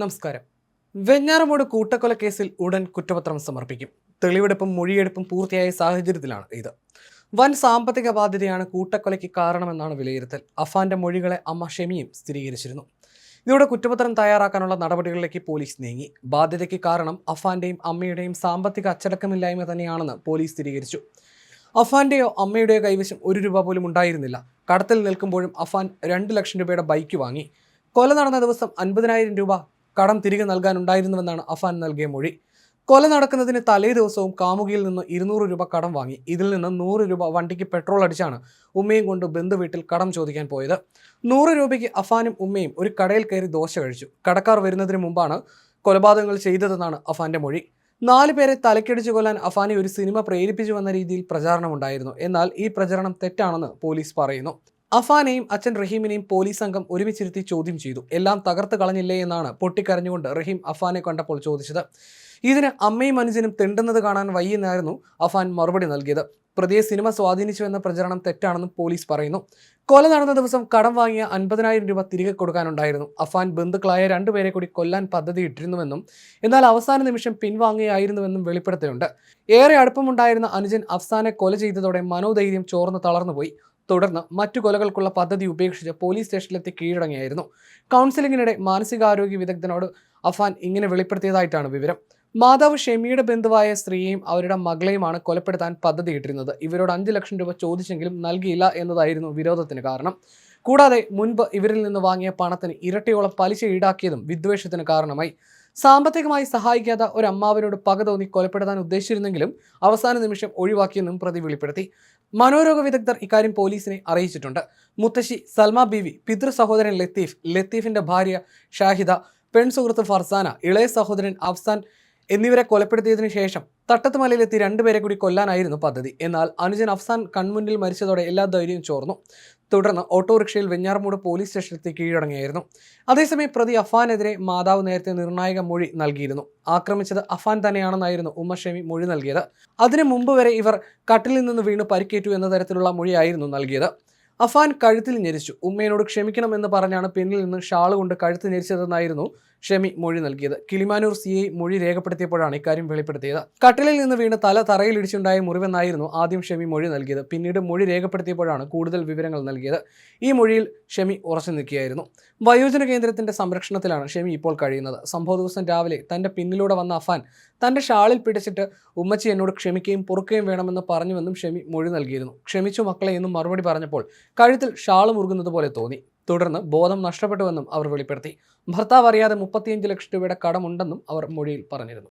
നമസ്കാരം. വെഞ്ഞാറമൂട് കൂട്ടക്കൊല കേസിൽ ഉടൻ കുറ്റപത്രം സമർപ്പിക്കും. തെളിവെടുപ്പും മൊഴിയെടുപ്പും പൂർത്തിയായ സാഹചര്യത്തിലാണ് ഇത്. വൻ സാമ്പത്തിക ബാധ്യതയാണ് കൂട്ടക്കൊലയ്ക്ക് കാരണമെന്നാണ് വിലയിരുത്തൽ. അഫാന്റെ മൊഴികളെ അമ്മ ഷെമിയും സ്ഥിരീകരിച്ചിരുന്നു. ഇതോടെ കുറ്റപത്രം തയ്യാറാക്കാനുള്ള നടപടികളിലേക്ക് പോലീസ് നീങ്ങി. ബാധ്യതയ്ക്ക് കാരണം അഫാന്റെയും അമ്മയുടെയും സാമ്പത്തിക അച്ചടക്കമില്ലായ്മ തന്നെയാണെന്ന് പോലീസ് സ്ഥിരീകരിച്ചു. അഫാന്റെയോ അമ്മയുടെയോ കൈവശം ഒരു രൂപ പോലും ഉണ്ടായിരുന്നില്ല. കടത്തിൽ നിൽക്കുമ്പോഴും അഫാൻ രണ്ട് ലക്ഷം രൂപയുടെ ബൈക്ക് വാങ്ങി. കൊല നടന്ന ദിവസം അൻപതിനായിരം രൂപ കടം തിരികെ നൽകാനുണ്ടായിരുന്നുവെന്നാണ് അഫാൻ നൽകിയ മൊഴി. കൊല നടക്കുന്നതിന് തലേ ദിവസവും കാമുകിയിൽ നിന്ന് ഇരുന്നൂറ് രൂപ കടം വാങ്ങി. ഇതിൽ നിന്ന് നൂറ് രൂപ വണ്ടിക്ക് പെട്രോൾ അടിച്ചാണ് ഉമ്മയും കൊണ്ട് ബന്ധുവീട്ടിൽ കടം ചോദിക്കാൻ പോയത്. നൂറ് രൂപയ്ക്ക് അഫാനും ഉമ്മയും ഒരു കടയിൽ കയറി ദോശ കഴിച്ചു. കടക്കാർ വരുന്നതിന് മുമ്പാണ് കൊലപാതകങ്ങൾ ചെയ്തതെന്നാണ് അഫാന്റെ മൊഴി. നാല് പേരെ തലക്കടിച്ചു കൊല്ലാൻ അഫാനെ ഒരു സിനിമ പ്രേരിപ്പിച്ചു വന്ന രീതിയിൽ പ്രചാരണമുണ്ടായിരുന്നു. എന്നാൽ ഈ പ്രചരണം തെറ്റാണെന്ന് പോലീസ് പറയുന്നു. അഫാനെയും അച്ഛൻ റഹീമിനെയും പോലീസ് സംഘം ഒരുമിച്ചിരുത്തി ചോദ്യം ചെയ്തു. എല്ലാം തകർത്ത് കളഞ്ഞില്ലേ എന്നാണ് പൊട്ടിക്കരഞ്ഞുകൊണ്ട് റഹീം അഫാനെ കണ്ടപ്പോൾ ചോദിച്ചത്. ഇതിന് അമ്മയും അനുജനും തെണ്ടുന്നത് കാണാൻ വയ്യെന്നായിരുന്നു അഫാൻ മറുപടി നൽകിയത്. പ്രതിയെ സിനിമ സ്വാധീനിച്ചുവെന്ന പ്രചരണം തെറ്റാണെന്നും പോലീസ് പറയുന്നു. കൊല നടന്ന ദിവസം കടം വാങ്ങിയ അൻപതിനായിരം രൂപ തിരികെ കൊടുക്കാനുണ്ടായിരുന്നു. അഫാൻ ബന്ധുക്കളായ രണ്ടുപേരെ കൂടി കൊല്ലാൻ പദ്ധതി ഇട്ടിരുന്നുവെന്നും എന്നാൽ അവസാന നിമിഷം പിൻവാങ്ങുകയായിരുന്നുവെന്നും വെളിപ്പെടുത്തലുണ്ട്. ഏറെ അടുപ്പമുണ്ടായിരുന്ന അനുജൻ അഫ്സാനെ കൊല ചെയ്തതോടെ മനോധൈര്യം ചോർന്ന് തളർന്നുപോയി. തുടർന്ന് മറ്റു കൊലകൾക്കുള്ള പദ്ധതി ഉപേക്ഷിച്ച് പോലീസ് സ്റ്റേഷനിലെത്തി കീഴടങ്ങിയായിരുന്നു. കൗൺസിലിങ്ങിനിടെ മാനസികാരോഗ്യ വിദഗ്ധനോട് അഫാൻ ഇങ്ങനെ വെളിപ്പെടുത്തിയതായിട്ടാണ് വിവരം. മാതാവ് ഷെമിയുടെ ബന്ധുവായ സ്ത്രീയെയും അവരുടെ മകളെയുമാണ് കൊലപ്പെടുത്താൻ പദ്ധതിയിട്ടിരുന്നത്. ഇവരോട് അഞ്ച് ലക്ഷം രൂപ ചോദിച്ചെങ്കിലും നൽകിയില്ല എന്നതായിരുന്നു വിരോധത്തിന് കാരണം. കൂടാതെ മുൻപ് ഇവരിൽ നിന്ന് വാങ്ങിയ പണത്തിന് ഇരട്ടിയോളം പലിശ ഈടാക്കിയതും വിദ്വേഷത്തിന് കാരണമായി. സാമ്പത്തികമായി സഹായിക്കാത്ത ഒരു അമ്മാവനോട് പക തോന്നി കൊലപ്പെടുത്താൻ ഉദ്ദേശിച്ചിരുന്നെങ്കിലും അവസാന നിമിഷം ഒഴിവാക്കിയെന്നും പ്രതി വെളിപ്പെടുത്തി. മനോരോഗ വിദഗ്ധർ ഇക്കാര്യം പോലീസിനെ അറിയിച്ചിട്ടുണ്ട്. മുത്തശ്ശി സൽമ ബീവി പിതൃ സഹോദരൻ ലത്തീഫ് ലത്തീഫിന്റെ ഭാര്യ ഷാഹിദ പെൺസുഹൃത്ത് ഫർസാന ഇളയ സഹോദരൻ അഫ്സാൻ എന്നിവരെ കൊലപ്പെടുത്തിയതിനു ശേഷം തട്ടത്തുമലയിലെത്തി രണ്ടുപേരെ കൂടി കൊല്ലാനായിരുന്നു പദ്ധതി. എന്നാൽ അനുജൻ അഫ്സാൻ കൺമുന്നിൽ മരിച്ചതോടെ എല്ലാ ധൈര്യവും ചോർന്നു. തുടർന്ന് ഓട്ടോറിക്ഷയിൽ വെഞ്ഞാറമൂട് പോലീസ് സ്റ്റേഷനിലെത്തി കീഴടങ്ങിയായിരുന്നു. അതേസമയം പ്രതി അഫാനെതിരെ മാതാവ് നേരത്തെ നിർണായക മൊഴി നൽകിയിരുന്നു. ആക്രമിച്ചത് അഫാൻ തന്നെയാണെന്നായിരുന്നു ഉമ്മ മൊഴി നൽകിയത്. അതിനു മുമ്പ് വരെ ഇവർ കട്ടിൽ നിന്ന് വീണ് പരിക്കേറ്റു എന്ന തരത്തിലുള്ള മൊഴിയായിരുന്നു നൽകിയത്. അഫാൻ കഴുത്തിൽ ഞെരിച്ചു. ഉമ്മയോട് ക്ഷമിക്കണമെന്ന് പറഞ്ഞാണ് പിന്നിൽ നിന്ന് ഷാൾ കൊണ്ട് കഴുത്ത് ഞെരിച്ചതെന്നായിരുന്നു ഷെമി മൊഴി നൽകിയത്. കിളിമാനൂർ സി ഐ മൊഴി രേഖപ്പെടുത്തിയപ്പോഴാണ് ഇക്കാര്യം വെളിപ്പെടുത്തിയത്. കട്ടിലിൽ നിന്ന് വീണ് തല തറയിലിടിച്ചുണ്ടായ മുറിവെന്നായിരുന്നു ആദ്യം ഷെമി മൊഴി നൽകിയത്. പിന്നീട് മൊഴി രേഖപ്പെടുത്തിയപ്പോഴാണ് കൂടുതൽ വിവരങ്ങൾ നൽകിയത്. ഈ മൊഴിയിൽ ഷെമി ഉറച്ചു നിൽക്കുകയായിരുന്നു. വയോജന കേന്ദ്രത്തിന്റെ സംരക്ഷണത്തിലാണ് ഷെമി ഇപ്പോൾ കഴിയുന്നത്. സംഭവ ദിവസം രാവിലെ തന്റെ പിന്നിലൂടെ വന്ന അഫാൻ തന്റെ ഷാളിൽ പിടിച്ചിട്ട് ഉമ്മച്ചി എന്നോട് ക്ഷമിക്കുകയും പൊറുക്കുകയും വേണമെന്ന് പറഞ്ഞുവെന്നും ഷെമി മൊഴി നൽകിയിരുന്നു. ക്ഷമിച്ചു മക്കളെ എന്നും മറുപടി പറഞ്ഞപ്പോൾ കഴുത്തിൽ ഷാൾ മുറുകുന്നത് പോലെ തോന്നി. തുടർന്ന് ബോധം നഷ്ടപ്പെട്ടുവെന്നും അവർ വെളിപ്പെടുത്തി. ഭർത്താവ് അറിയാതെ മുപ്പത്തിയഞ്ച് ലക്ഷം രൂപയുടെ കടമുണ്ടെന്നും അവർ മൊഴിയിൽ പറഞ്ഞിരുന്നു.